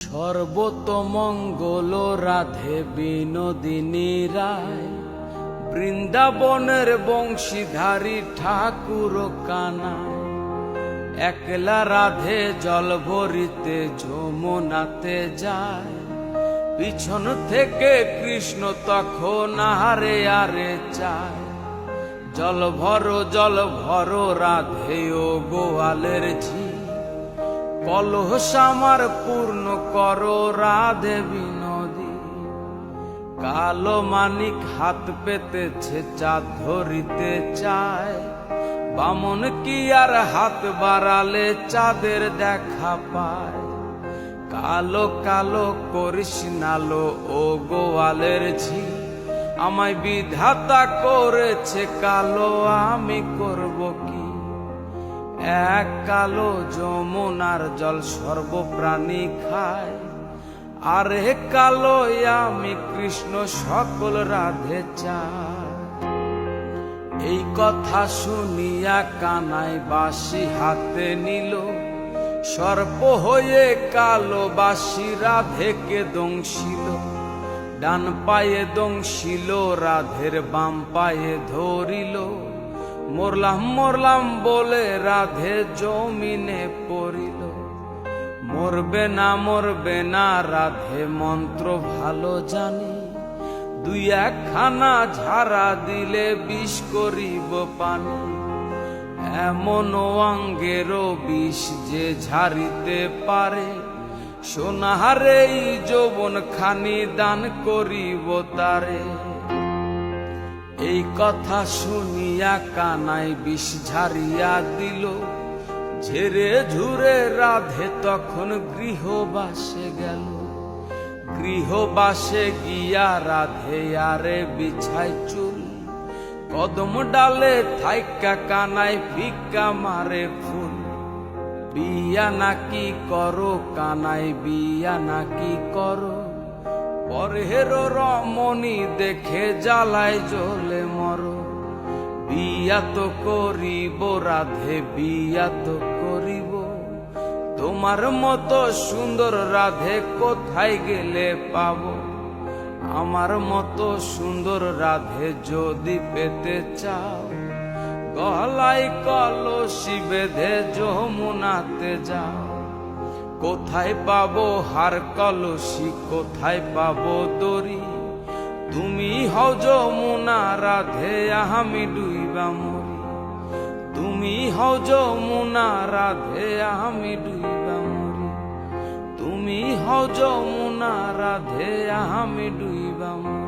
সর্বতমঙ্গল রাধে বিনোদিনী রায়। বৃন্দাবনের বংশীধারী ঠাকুর কানায়। একলা রাধে জল ভরিতে যমুনাতে যায়। পিছন থেকে কৃষ্ণ তখন আরে আরে চায়। জল ভরো জল ভরো, রাধে ও গোয়ালের ঝি কলহ আমার পূর্ণ করো, রাধে বিনোদী। কালো মানিক হাত পেতেছে চাঁদ ধরিতে চায়। বামন কি আর হাত বাড়ালে, চাঁদের দেখা পায়। কালো কালো করিস নালো, ও গোয়ালের ঝি। আমায় বিধাতা করেছে, কালো আমি করব কি? এক কালো যমুনার জল সর্বপ্রাণী খায়, আর হে কালো আমি কৃষ্ণ সকল রাধে চায় এই কথা শুনিয়া কানাই বাসি হাতে নিল, সর্প হয়ে কালো বাসি রাধেকে দংশিল। ডান পায়ে দংশিল, রাধের বাম পায়ে ধরিল। মরলাম মরলাম বলে রাধে জমিনে পড়িল। মরবে না মরবে না রাধে মন্ত্র ভালো জানি। দুই একখানা ঝাড়া দিলে বিষ করিব পানি। এমন অঙ্গেরও বিষ যে ঝাড়িতে পারে। সোনাহারে যৌবন খানি দান করিব তারে। কথা শুনিয়া কানাই বিষ ঝাড়িয়া দিল। ঝেড়ে ঝুরে রাধে তখন গৃহবাসে গেল। গৃহবাসে গিয়া রাধে আরে বিছাই চুল। কদম ডালে থাইকা কানাই ফিকা মারে ফুল। বিয়া নাকি করো কানাই, বিয়া নাকি করো? পরের রমণী দেখে জ্বালায় জ্বলে মরো। বিয়া তো করিব রাধে বিয়া তো করিব। তোমার মতো সুন্দর রাধে কোথায় গেলে পাবো? আমার মতো সুন্দর রাধে যদি পেতে চাও, গলায় কলসি বেঁধে যমুনাতে যাও। কোথায় পাবো হার কলসি, কোথায় পাবো দড়ি? তুমি হও যমুনা, রাধে আমি ডুইবা মরি তুমি হও যমুনা, রাধে আমি ডুইবা মরি তুমি হও যমুনা, রাধে আমি ডুইবা মরি